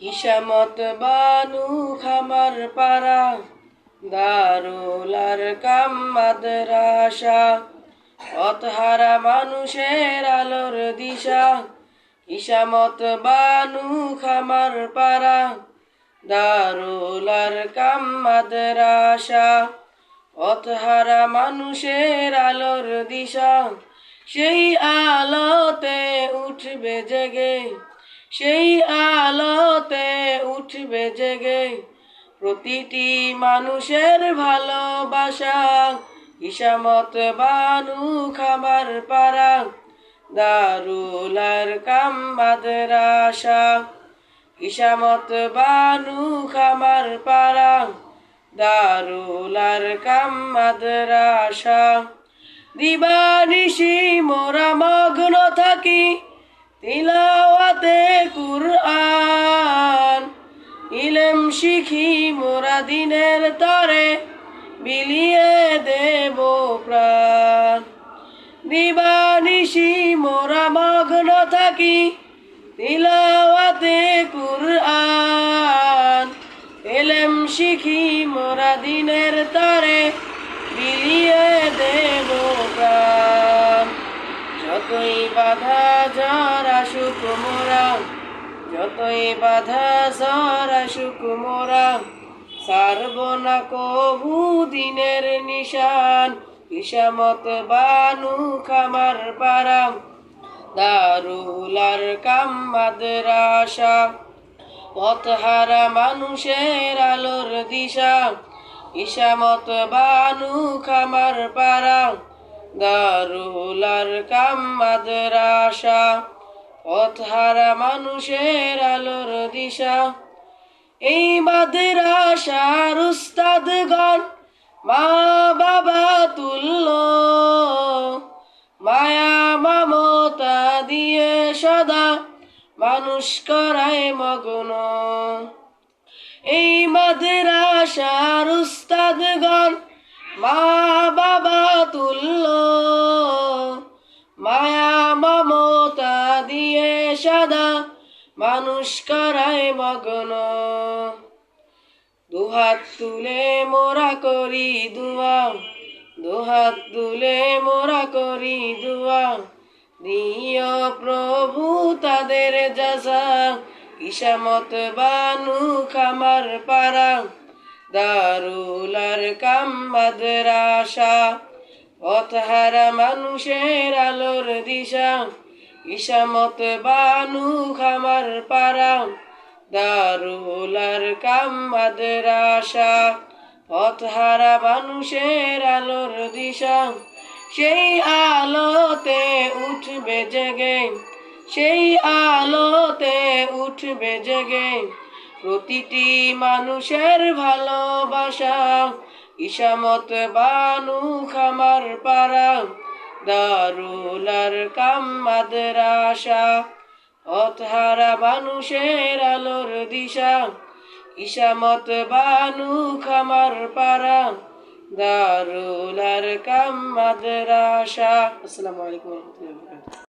হিসামত বানু খামার দারুলার কাম মাদ্রাসা, অতহারা মানুষের আলোর দিশা। হিসামত বানু খামার পারা দারুলার কাম মাদ্রাসা, অতহারা মানুষের আলোর দিশা। সেই আলোতে উঠবে জেগে, সেই আলোতে উঠবে জেগে। প্রতিটি মানুষের ভালোবাসা ইসামত বানু খাবার পারা দারুলার কাম মাদ্রাসা। ইসামত বানু খামার পারা দারুলার কাম মাদ্রাসা। দিবানিশি মোরা মগ্ন থাকি, তিলাওয়াতে কুরআন। ইলেম শিখি মোরা দিনের তরে, বিলিয়ে দেব প্রাণ। দিবানিশি মোরা মগ্ন থাকি, তিলাওয়াতে কুরআন। এলেম শিখি মোরা দিনের তরে বিলিয়ে দেব প্রাণ যতই বাধা ঝড় আসুক যতই বাধা ঝড় আসুক মোরা সারব না কবু দিনের নিশান ইসামত বানু খামার পারা দারুলার কাম মাদ্রাসা, পথহারা মানুষের আলোর দিশা ইসামত বানু খামার পারা দারুলার কাম মাদ্রাসা, পথহারা মানুষের আলোর দিশা। এই মাদ্রাসার উস্তাদগণ মা বাবা তুল্য মায়া মমতা দিয়ে সদা মানুষ করায় মগ্ন। এই মাদ্রাসার উস্তাদগণ মা তুল্য। মায়া মমতা দিয়ে সাদা মানুষ করায় মগ্ন। দুহাত তুলে মোরা করি দুয়া, দুহাত তুলে মোরা করি দুয়া। দিও প্রভু তাদের যাসা ইসামত বানু খামার পারা দারুলার কাম মাদ্রাসা। পথহারা মানুষের আলোর দিশা ইসামত বানু খামার পারা দারুলার কাম মাদ্রাসা। পথহারা মানুষের আলোর দিশা, সেই আলোতে উঠবে জেগে, সেই আলোতে উঠবে জেগে। প্রতিটি মানুষের ভালোবাসা ইসামত বানু খামার পারা দারুলার কাম মাদ্রাসা পথহারা মানুষের আলোর দিশা। ইসামত বানু খামার পারা দারুলার কাম মাদ্রাসা। আসসালামু আলাইকুম